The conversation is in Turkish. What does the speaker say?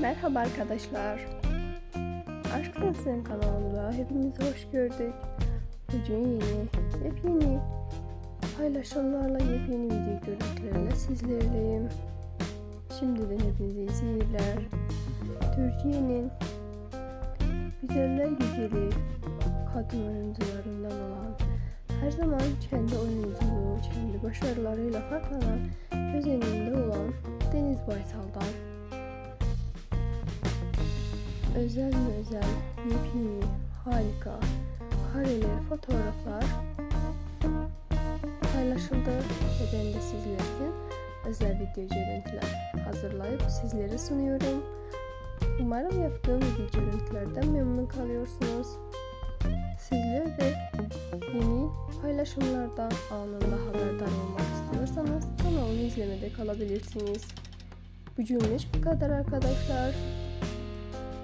Merhaba arkadaşlar. Aşk Sensem kanalımda hepinizi hoş gördük. Bugün yeni, yepyeni paylaşımlarla yepyeni video görüntülerle sizlerleyim. Şimdiden hepinize iyi seyirler. Türkiye'nin güzeller güzeli kadın oyuncularından olan her zaman kendi oyunculuğu, kendi başarılarıyla farklanan göz önünde olan Deniz Baysal'dan özel mi özel, yepyeni, harika, kareler, fotoğraflar paylaşıldı ve ben de sizler için özel video görüntüler hazırlayıp sizlere sunuyorum. Umarım yaptığım video görüntülerden memnun kalıyorsunuz. Sizler de yeni paylaşımlardan anında haberdar olmak istiyorsanız kanalımı izlemede kalabilirsiniz. Bugünlük bu kadar arkadaşlar.